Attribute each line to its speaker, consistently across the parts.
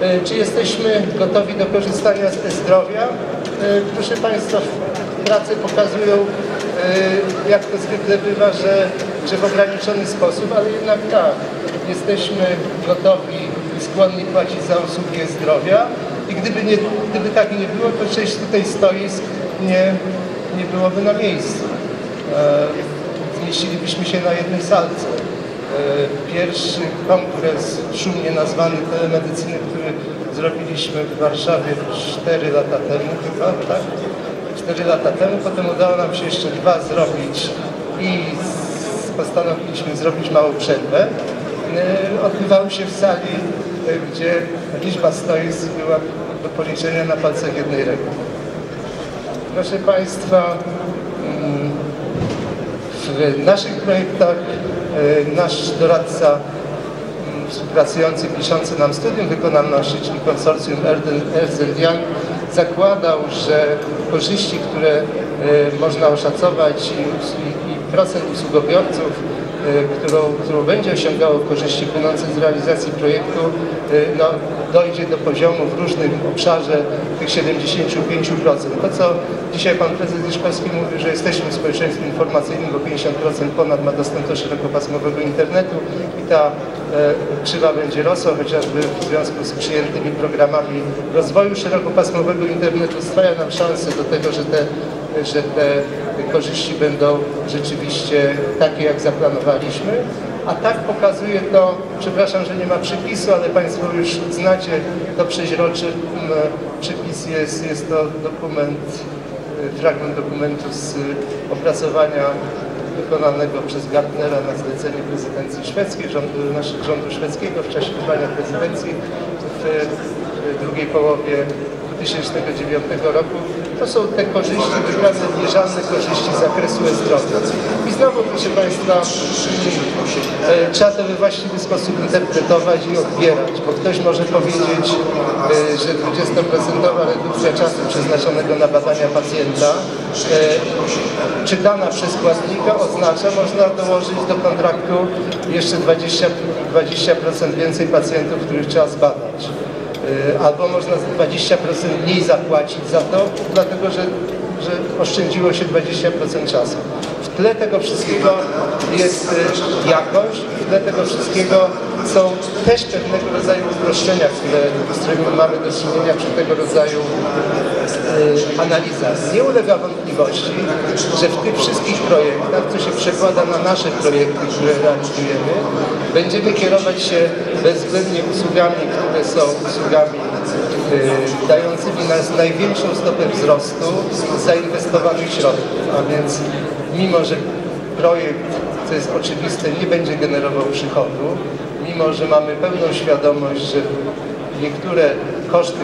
Speaker 1: E, Czy jesteśmy gotowi do korzystania ze zdrowia? E, Proszę Państwa, prace pokazują, e, jak to zwykle bywa, że, że w ograniczony sposób, ale jednak tak, jesteśmy gotowi i skłonni płacić za usługi zdrowia i gdyby, nie, gdyby tak nie było, to część tutaj stoisk nie, nie byłoby na miejscu. Zmieścilibyśmy się na jednej salce. E, Pierwszy kongres szumnie nazwany telemedycyny, który zrobiliśmy w Warszawie 4 lata temu chyba, tak? 4 lata temu, potem udało nam się jeszcze dwa zrobić i postanowiliśmy zrobić małą przerwę. E, Odbywały się w sali, e, gdzie liczba stoisk była do policzenia na palcach jednej ręki. Proszę Państwa, mm, w naszych projektach nasz doradca mm, współpracujący, piszący nam studium wykonalności, czyli konsorcjum Ernst Young, zakładał, że korzyści, które e, można oszacować i, i, procent usługobiorców, e, którą, którą będzie osiągało korzyści płynące z realizacji projektu, e, no, dojdzie do poziomu w różnym obszarze tych 75%. To, co dzisiaj Pan Prezes Liszkowski mówił, że jesteśmy społeczeństwem informacyjnym, bo 50% ponad ma dostęp do szerokopasmowego internetu i ta e, krzywa będzie rosła, chociażby w związku z przyjętymi programami rozwoju szerokopasmowego internetu stwarza nam szansę do tego, że te, że te korzyści będą rzeczywiście takie, jak zaplanowaliśmy. A tak pokazuje to, przepraszam, że nie ma przypisu, ale Państwo już znacie to przeźroczy. m, Przypis jest, jest to dokument, y, fragment dokumentu z opracowania wykonanego przez Gartnera na zlecenie prezydencji szwedzkiej, rządu, rządu szwedzkiego w czasie trwania prezydencji w drugiej połowie 2009 roku. To są te korzyści, wybrane mierzalne korzyści z zakresu zdrowia. I znowu, proszę Państwa, e, trzeba to we właściwy sposób interpretować i odbierać, bo ktoś może powiedzieć, e, że 20% redukcja czasu przeznaczonego na badania pacjenta e, czytana przez płatnika oznacza, można dołożyć do kontraktu jeszcze 20%, 20% więcej pacjentów, których trzeba zbadać. Y, albo można 20% mniej zapłacić za to, dlatego że, że oszczędziło się 20% czasu. W tle tego wszystkiego jest y, jakość, w tle tego wszystkiego są też pewnego rodzaju uproszczenia, które, z którymi mamy do czynienia przy tego rodzaju y, analizach. Nie ulega wątpliwości, że w tych wszystkich projektach, co się przekłada na nasze projekty, które realizujemy, będziemy kierować się bezwzględnie usługami, które są usługami y, dającymi nas największą stopę wzrostu zainwestowanych środków. A więc mimo, że projekt, co jest oczywiste, nie będzie generował przychodu, mimo, że mamy pełną świadomość, że niektóre koszty,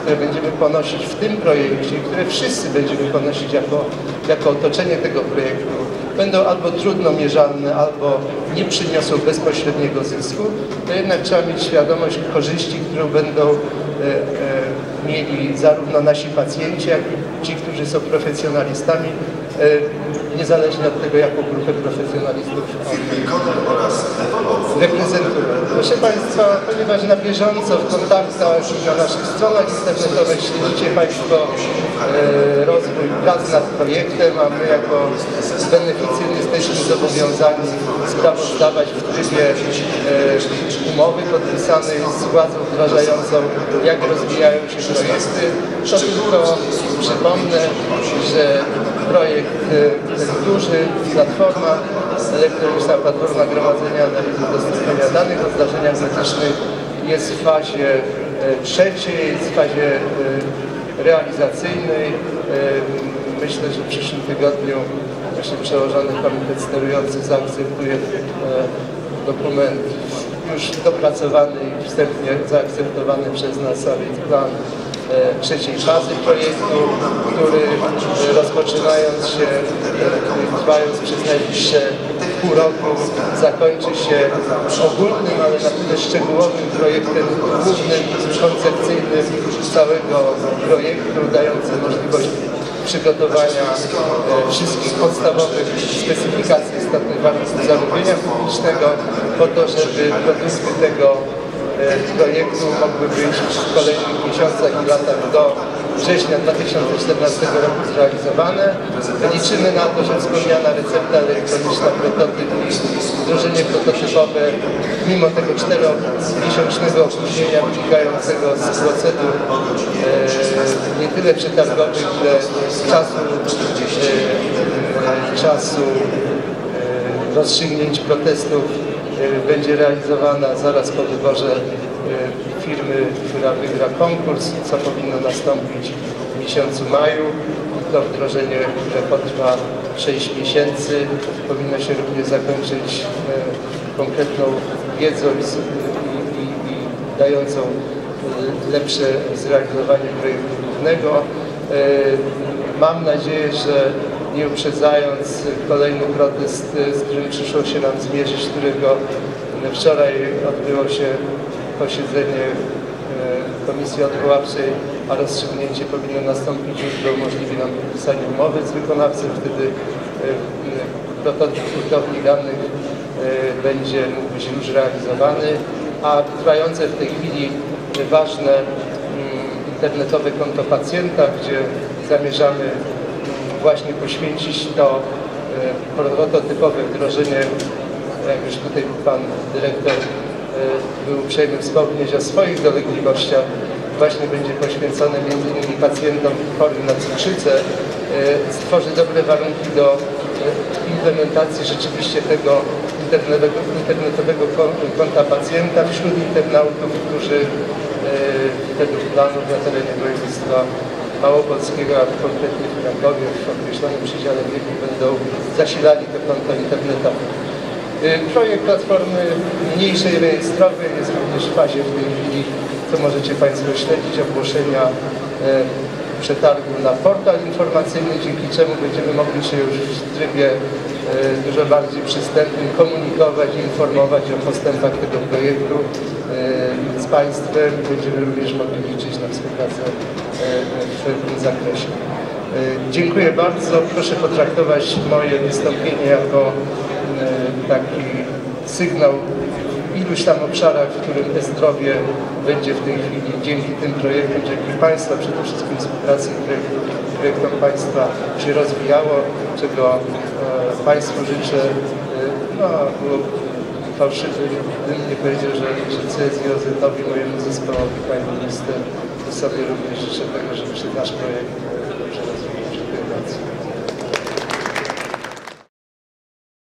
Speaker 1: które będziemy ponosić w tym projekcie, które wszyscy będziemy ponosić jako, jako otoczenie tego projektu, będą albo trudno mierzalne, albo nie przyniosą bezpośredniego zysku, to jednak trzeba mieć świadomość korzyści, którą będą e, e, mieli zarówno nasi pacjenci, jak i ci, którzy są profesjonalistami, e, niezależnie od tego, jaką grupę profesjonalistów reprezentują. Proszę Państwa, ponieważ na bieżąco w kontaktach na naszych stronach internetowych śledzicie Państwo e, rozwój prac nad projektem, a my jako beneficjent jesteśmy zobowiązani sprawozdawać w trybie e, umowy podpisanej z władzą wdrażającą, jak rozwijają się projekty. To tylko przypomnę, że projekt e, duży, platforma, elektroniczna platforma gromadzenia analizy udostępniania danych o zdarzeniach medycznych jest w fazie e, trzeciej, jest w fazie e, realizacyjnej. E, Myślę, że w przyszłym tygodniu właśnie przełożony komitet sterujący zaakceptuje dokument już dopracowany i wstępnie zaakceptowany przez nas, więc plan trzeciej fazy projektu, który rozpoczynając się, trwając przez najbliższe pół roku, zakończy się ogólnym, ale na tyle szczegółowym projektem głównym, koncepcyjnym całego projektu, dającym możliwość przygotowania e, wszystkich podstawowych specyfikacji istotnych warunków zamówienia publicznego po to, żeby produkty tego projektu mogły być w kolejnych miesiącach i latach do września 2014 roku zrealizowane. Liczymy na to, że wspomniana recepta elektroniczna, prototyp i wdrożenie prototypowe, mimo tego czteromiesięcznego opóźnienia wynikającego z procedur e, nie tyle przetargowych, ile czasu, e, czasu rozstrzygnięć protestów e, będzie realizowana zaraz po wyborze e, firmy, która wygra konkurs, co powinno nastąpić w miesiącu maju. To wdrożenie, które potrwa 6 miesięcy, powinno się również zakończyć e, konkretną wiedzą i, i, i, dającą lepsze zrealizowanie projektu głównego. Mam nadzieję, że nie uprzedzając kolejny protest, e, z którym przyszło się nam zmierzyć, którego wczoraj odbyło się posiedzenie Komisji Odwoławczej, a rozstrzygnięcie powinno nastąpić jutro, umożliwi nam podpisanie umowy z wykonawcą, wtedy prototyp hurtowni danych będzie mógł być już realizowany, a trwające w tej chwili ważne mm, internetowe konto pacjenta, gdzie zamierzamy właśnie poświęcić to e, prototypowe wdrożenie, jak już tutaj Pan Dyrektor e, był uprzejmy wspomnieć o swoich dolegliwościach, właśnie będzie poświęcone m.in. pacjentom chorym na cukrzycę, e, stworzy dobre warunki do e, implementacji rzeczywiście tego internetowego, internetowego kon- konta pacjenta wśród internautów, którzy e, według planów na terenie województwa Małopolskiego, a konkretnie w Krakowie w określonym przedziale wieku będą zasilali to konto internetowe. Y, Projekt Platformy mniejszej rejestrowej jest również w fazie w tej chwili, co możecie Państwo śledzić, ogłoszenia e, przetargu na portal informacyjny, dzięki czemu będziemy mogli się już w trybie e, dużo bardziej przystępnym komunikować i informować o postępach tego projektu z Państwem. Będziemy również mogli liczyć na współpracę w tym zakresie. E, Dziękuję bardzo. Proszę potraktować moje wystąpienie jako e, taki sygnał w iluś tam obszarach, w którym e-zdrowie będzie w tej chwili dzięki tym projektom, dzięki Państwa, przede wszystkim współpracy projekt, projektom Państwa się rozwijało, czego e, Państwu życzę. E, no, fałszywy, bym nie powiedział, że, że CSGOZ-owi, mojemu zespołowi, Pani Minister, sobie również życzę tego, żeby się nasz projekt e, dobrze rozwijał. Dziękuję bardzo.